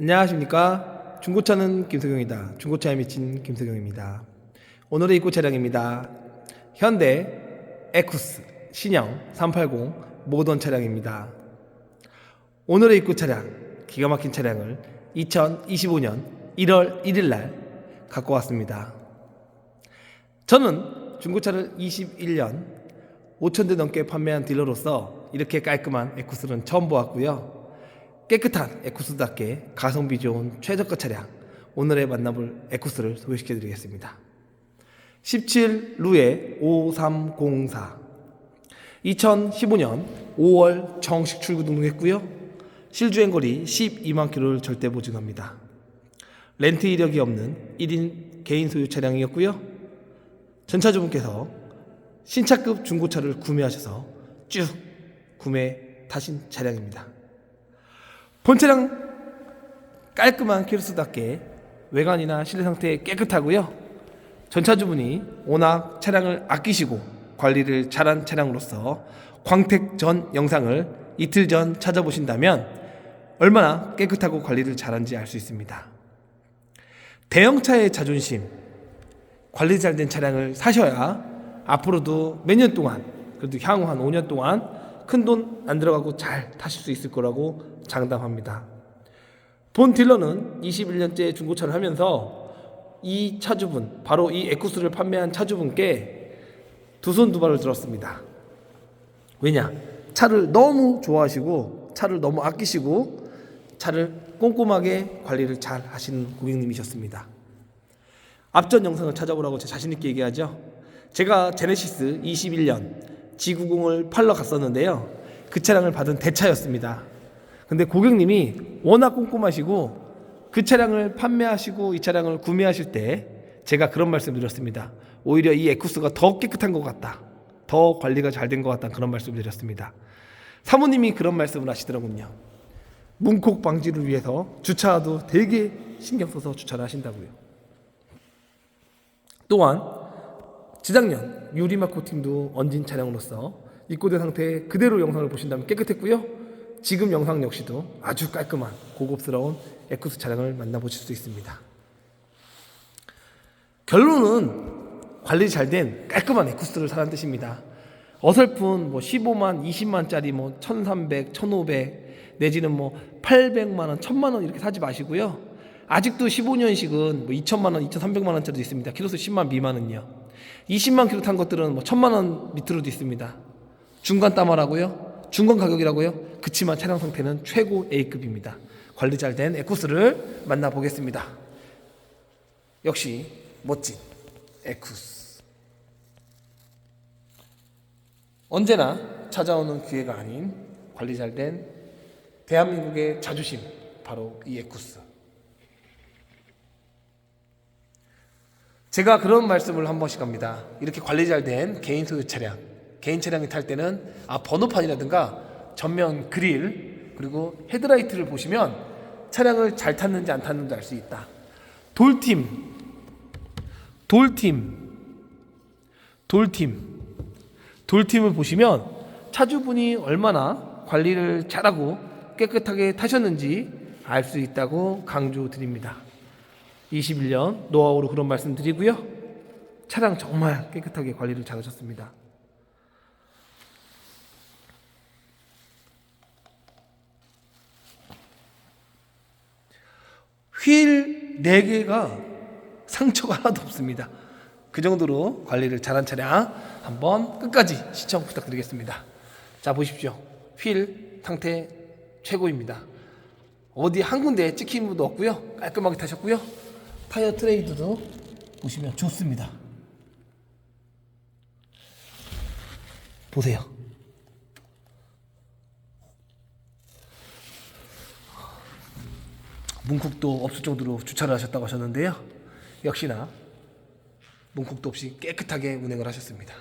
안녕하십니까. 중고차는 김석영이다. 중고차에 미친 김석영입니다. 오늘의 입고 차량입니다. 현대 에쿠스 신형 380 모던 차량입니다. 오늘의 입고 차량, 기가 막힌 차량을 2025년 1월 1일 날 갖고 왔습니다. 저는 중고차를 21년 5천 대 넘게 판매한 딜러로서 이렇게 깔끔한 에쿠스는 처음 보았고요. 깨끗한 에쿠스답게 가성비 좋은 최저가 차량 오늘의 만나볼 에쿠스를 소개시켜 드리겠습니다. 17 루에 5304 2015년 5월 정식 출고 등록했고요. 실주행 거리 12만 킬로를 절대 보증합니다. 렌트 이력이 없는 1인 개인 소유 차량이었고요. 전차주분께서 신차급 중고차를 구매하셔서 쭉 구매 타신 차량입니다. 본 차량 깔끔한 키루스답게 외관이나 실내 상태 깨끗하고요. 전차주분이 워낙 차량을 아끼시고 관리를 잘한 차량으로서 광택 전 영상을 이틀 전 찾아보신다면 얼마나 깨끗하고 관리를 잘한지 알 수 있습니다. 대형차의 자존심, 관리 잘 된 차량을 사셔야 앞으로도 몇 년 동안 그래도 향후 한 5년 동안 큰 돈 안 들어가고 잘 타실 수 있을 거라고 장담합니다. 본 딜러는 21년째 중고차를 하면서 이 차주분 바로 이 에쿠스를 판매한 차주분께 두 손 두 발을 들었습니다. 왜냐? 차를 너무 좋아하시고 차를 너무 아끼시고 차를 꼼꼼하게 관리를 잘 하시는 고객님이셨습니다. 앞전 영상을 찾아보라고 제 자신 있게 얘기하죠. 제가 제네시스 21년 G90을 팔러 갔었는데요. 그 차량을 받은 대차였습니다. 근데 고객님이 워낙 꼼꼼하시고 그 차량을 판매하시고 이 차량을 구매하실 때 제가 그런 말씀 드렸습니다. 오히려 이 에쿠스가 더 깨끗한 것 같다. 더 관리가 잘 된 것 같다. 그런 말씀 드렸습니다. 사모님이 그런 말씀을 하시더라군요. 문콕 방지를 위해서 주차도 되게 신경 써서 주차를 하신다고요. 또한 지작년 유리막 코팅도 얹은 차량으로서 입고된 상태 그대로 영상을 보신다면 깨끗했고요. 지금 영상 역시도 아주 깔끔한 고급스러운 에쿠스 차량을 만나보실 수 있습니다. 결론은 관리 잘 된 깔끔한 에쿠스를 사는 뜻입니다. 어설픈 뭐 15만, 20만짜리 뭐 1,300, 1,500 내지는 뭐 800만 원, 1,000만 원 이렇게 사지 마시고요. 아직도 15년식은 뭐 2천만 원, 2,300만 원짜리도 있습니다. 키로수 10만 미만은요. 20만 킬로 탄 것들은 뭐 1,000만 원 밑으로도 있습니다. 중간 따마라고요. 중간 가격이라고요. 그치만 차량 상태는 최고 A급입니다. 관리 잘 된 에쿠스를 만나보겠습니다. 역시 멋진 에쿠스. 언제나 찾아오는 기회가 아닌 관리 잘 된 대한민국의 자존심 바로 이 에쿠스. 제가 그런 말씀을 한 번씩 합니다. 이렇게 관리 잘 된 개인 소유 차량, 개인 차량이 탈 때는 아 번호판이라든가 전면 그릴 그리고 헤드라이트를 보시면 차량을 잘 탔는지 안 탔는지 알 수 있다. 돌팀, 돌팀, 돌팀, 돌팀을 보시면 차주분이 얼마나 관리를 잘하고 깨끗하게 타셨는지 알 수 있다고 강조드립니다. 21년 노하우로 그런 말씀 드리고요. 차량 정말 깨끗하게 관리를 잘 하셨습니다. 휠 4개가 상처가 하나도 없습니다. 그 정도로 관리를 잘한 차량 한번 끝까지 시청 부탁드리겠습니다. 자 보십시오. 휠 상태 최고입니다. 어디 한 군데 찍힌 부도 없고요. 깔끔하게 타셨고요. 타이어 트레이드도 보시면 좋습니다. 보세요. 문콕도 없을 정도로 주차를 하셨다고 하셨는데요. 역시나 문콕도 없이 깨끗하게 운행을 하셨습니다.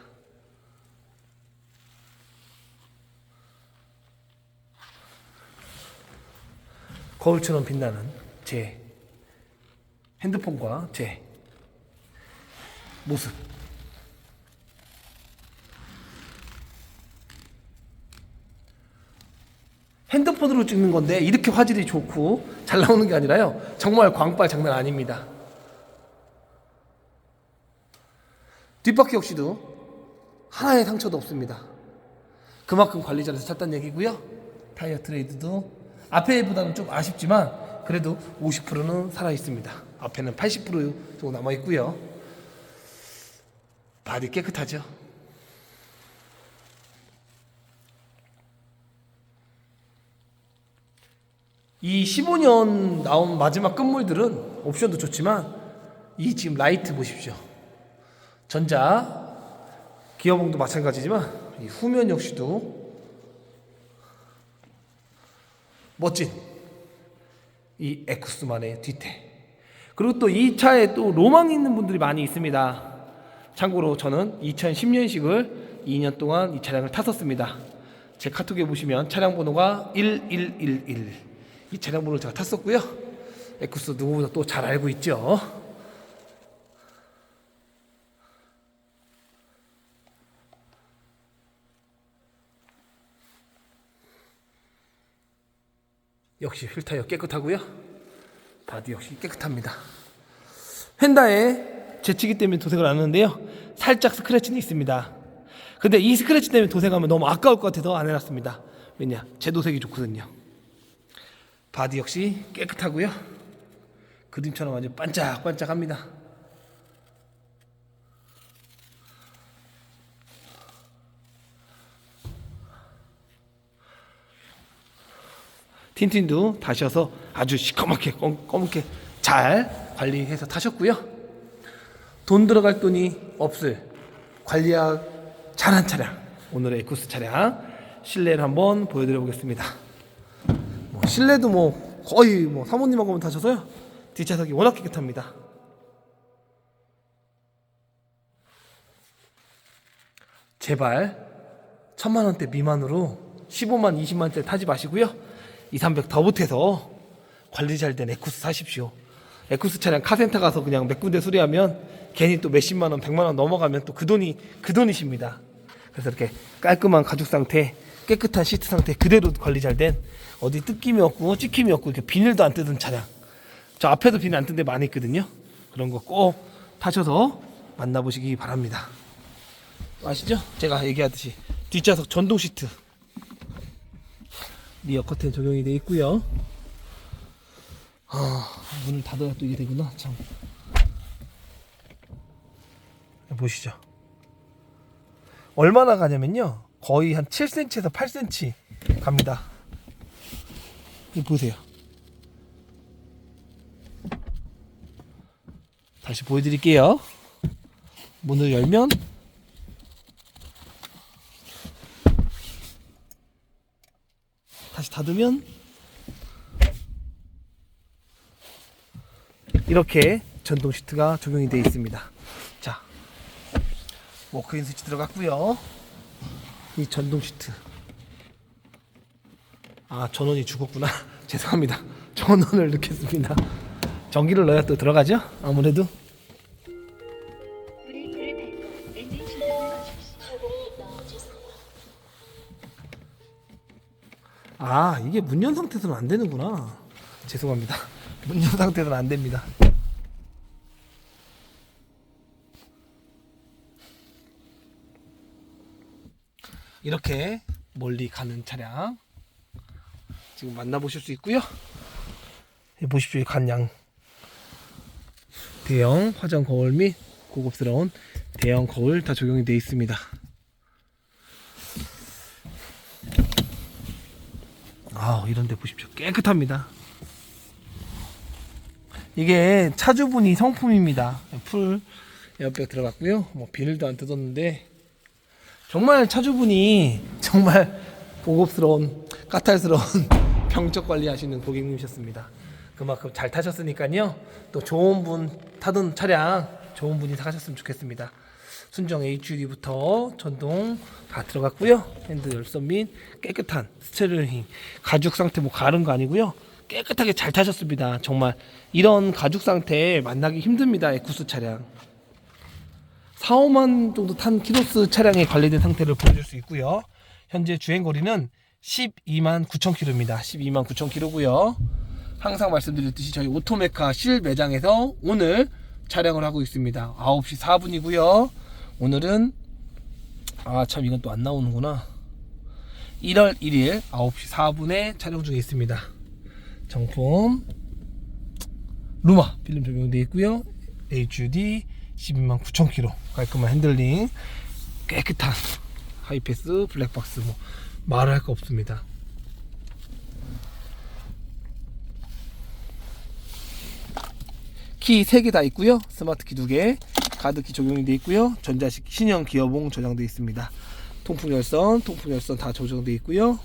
거울처럼 빛나는 제 핸드폰과 제 모습. 핸드폰으로 찍는 건데 이렇게 화질이 좋고 잘 나오는 게 아니라요. 정말 광빨 장난 아닙니다. 뒷바퀴 역시도 하나의 상처도 없습니다. 그만큼 관리 잘해서 찼다는 얘기고요. 타이어 트레이드도 앞에보다는 좀 아쉽지만 그래도 50%는 살아 있습니다. 앞에는 80% 정도 남아 있고요. 바디 깨끗하죠. 이 15년 나온 마지막 끝물들은 옵션도 좋지만 이 지금 라이트 보십시오. 전자 기어봉도 마찬가지지만 이 후면 역시도 멋진 이 에쿠스만의 뒤태 그리고 또이 차에 또 로망이 있는 분들이 많이 있습니다. 참고로 저는 2010년식을 2년 동안 이 차량을 탔었습니다. 제 카톡에 보시면 차량 번호가 1111. 이 차량 번호를 제가 탔었고요. 에쿠스 누구보다 또 잘 알고 있죠. 역시 휠타이어 깨끗하고요. 바디 역시 깨끗합니다. 휀다에 재치기 때문에 도색을 안 하는데요. 살짝 스크래치는 있습니다. 근데 이 스크래치 때문에 도색하면 너무 아까울 것 같아서 안 해놨습니다. 왜냐? 제 도색이 좋거든요. 바디 역시 깨끗하고요. 그림처럼 아주 반짝반짝합니다. 틴틴도 다셔서 아주 시커멓게 검- 검게 잘 관리해서 타셨고요. 돈 들어갈 돈이 없을 관리가 잘한 차량 오늘의 에쿠스 차량 실내를 한번 보여드려 보겠습니다. 뭐 실내도 뭐 거의 뭐 사모님하고만 타셔서요. 뒷좌석이 워낙 깨끗합니다. 제발 천만 원대 미만으로 15만 20만대 타지 마시고요. 2, 300 더 보태서 관리 잘 된 에쿠스 사십시오. 에쿠스 차량 카센터 가서 그냥 몇 군데 수리하면 괜히 또 몇십만 원, 백만 원 넘어가면 또 그 돈이 그 돈이십니다. 그래서 이렇게 깔끔한 가죽 상태, 깨끗한 시트 상태 그대로 관리 잘 된 어디 뜯김이 없고 찍힘이 없고 이렇게 비닐도 안 뜯은 차량. 저 앞에도 비닐 안 뜯은 데 많이 있거든요. 그런 거 꼭 타셔서 만나보시기 바랍니다. 아시죠? 제가 얘기하듯이 뒷좌석 전동 시트 리어 커튼 적용이 되어 있고요. 아, 문을 닫아야 또 이게 되구나. 참. 보시죠. 얼마나 가냐면요. 거의 한 7cm에서 8cm 갑니다. 이 보세요. 다시 보여드릴게요. 문을 열면 다시 닫으면 이렇게 전동 시트가 적용이 되어 있습니다. 자, 워크인 스위치 들어갔고요. 이 전동 시트. 아, 전원이 죽었구나. 죄송합니다. 전원을 넣겠습니다. 전기를 넣어야 또 들어가죠? 아무래도. 이게 문연 상태에서는 안 되는구나. 죄송합니다. 문연 상태에서는 안 됩니다. 이렇게 멀리 가는 차량 지금 만나보실 수 있고요. 이 보십시오, 이 간양 대형 화장 거울 및 고급스러운 대형 거울 다 적용이 되어 있습니다. 아, 이런데 보십시오. 깨끗합니다. 이게 차주분이 성품입니다. 풀 에어백 들어갔고요. 뭐 비닐도 안 뜯었는데 정말 차주분이 정말 고급스러운 까탈스러운 병적 관리하시는 고객님이셨습니다. 그만큼 잘 타셨으니까요. 또 좋은 분 타던 차량 좋은 분이 사가셨으면 좋겠습니다. 순정 HUD부터 전동 다 들어갔고요. 핸드 열선 및 깨끗한 스테리오링 가죽 상태 뭐 가른 거 아니고요. 깨끗하게 잘 타셨습니다. 정말 이런 가죽 상태 만나기 힘듭니다. 에쿠스 차량. 4, 5만 정도 탄 키로스 차량에 관리된 상태를 보여줄 수 있고요. 현재 주행 거리는 12만 9천 킬로입니다. 12만 9천 킬로고요. 항상 말씀드렸듯이 저희 오토메카 실 매장에서 오늘 촬영을 하고 있습니다. 9시 4분이고요. 오늘은 아 참 이건 또 안 나오는구나. 1월 1일 9시 4분에 촬영 중에 있습니다. 정품 루마 필름 적용되어 있고요. HUD 12만 9천 킬로 깔끔한 핸들링 깨끗한 하이패스 블랙박스 뭐 말할 거 없습니다. 키 3개 다 있고요. 스마트 키 2개, 가드키 적용이 되어 있고요. 전자식 신형 기어봉 저장되어 있습니다. 통풍 열선, 통풍 열선 다 조정되어 있고요.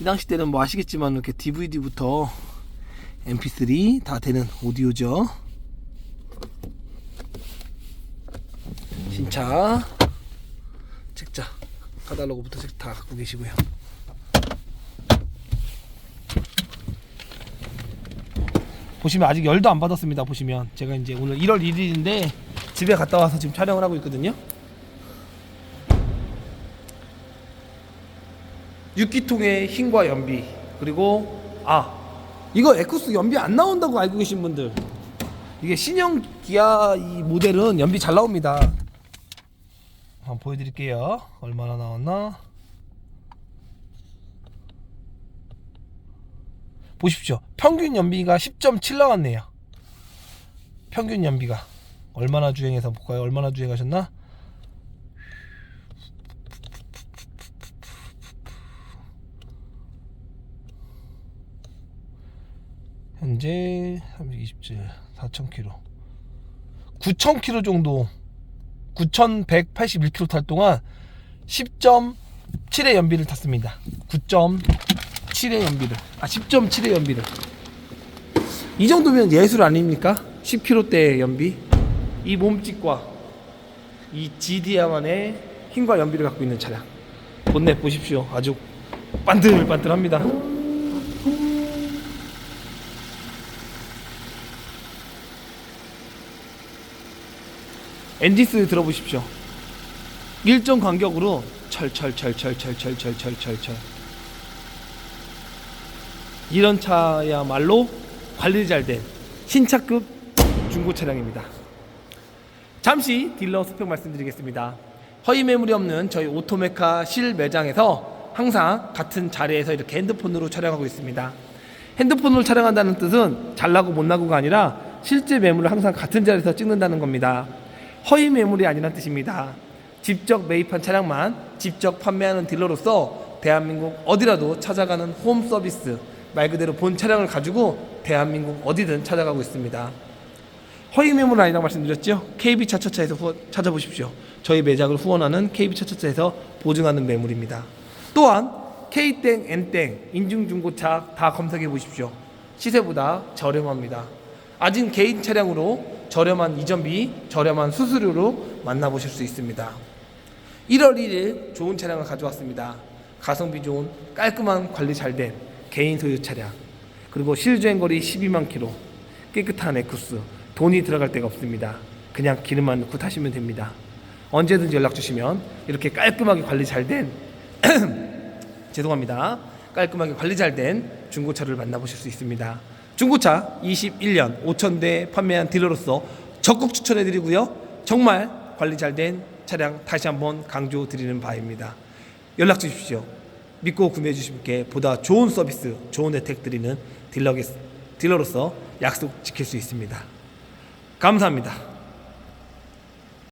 이 당시 때는 뭐 아시겠지만 이렇게 DVD부터 MP3 다 되는 오디오죠. 신차 책자 카달로그부터 책 다 갖고 계시고요. 보시면 아직 열도 안 받았습니다. 보시면 제가 이제 오늘 1월 1일인데 집에 갔다 와서 지금 촬영을 하고 있거든요. 6기통의 흰과 연비 그리고 아 이거 에쿠스 연비 안 나온다고 알고 계신 분들 이게 신형 기아 이 모델은 연비 잘 나옵니다. 한번 보여드릴게요. 얼마나 나왔나? 보십시오. 평균 연비가 10.7 나왔네요. 평균 연비가 얼마나 주행해서 볼까요? 얼마나 주행하셨나? 현재 327, 4,000km, 9,000km 정도, 9,181km 탈 동안 10.7의 연비를 탔습니다. 9.7의 연비를, 아 10.7의 연비를. 이 정도면 예술 아닙니까? 10km대의 연비. 이 몸집과 이 GD야만의 힘과 연비를 갖고 있는 차량. 본넷 보십시오. 아주 반들반들합니다. 엔디스 들어보십시오. 일정 간격으로 철철철철철철철철철철 이런 차야말로 관리 잘 된 신차급 중고 차량입니다. 잠시 딜러 스펙 말씀드리겠습니다. 허위 매물이 없는 저희 오토메카 실 매장에서 항상 같은 자리에서 이렇게 핸드폰으로 촬영하고 있습니다. 핸드폰으로 촬영한다는 뜻은 잘나고 못나고가 아니라 실제 매물을 항상 같은 자리에서 찍는다는 겁니다. 허위 매물이 아니란 뜻입니다. 직접 매입한 차량만 직접 판매하는 딜러로서 대한민국 어디라도 찾아가는 홈 서비스 말 그대로 본 차량을 가지고 대한민국 어디든 찾아가고 있습니다. 허위 매물 아니라고 말씀드렸죠. KB 차차차에서 후원, 찾아보십시오. 저희 매장을 후원하는 KB 차차차에서 보증하는 매물입니다. 또한 K땡, N땡, 인증중고차 다 검색해 보십시오. 시세보다 저렴합니다. 아직 개인 차량으로 저렴한 이전비, 저렴한 수수료로 만나보실 수 있습니다. 1월 1일 좋은 차량을 가져왔습니다. 가성비 좋은 깔끔한 관리 잘 된 개인 소유 차량 그리고 실주행 거리 12만 킬로 깨끗한 에쿠스 돈이 들어갈 데가 없습니다. 그냥 기름만 넣고 타시면 됩니다. 언제든지 연락 주시면 이렇게 깔끔하게 관리 잘 된 죄송합니다. 깔끔하게 관리 잘 된 중고차를 만나보실 수 있습니다. 중고차 21년 5,000대 판매한 딜러로서 적극 추천해 드리고요. 정말 관리 잘 된 차량 다시 한번 강조 드리는 바입니다. 연락 주십시오. 믿고 구매해 주신 분께 보다 좋은 서비스, 좋은 혜택 드리는 딜러게, 딜러로서 약속 지킬 수 있습니다. 감사합니다.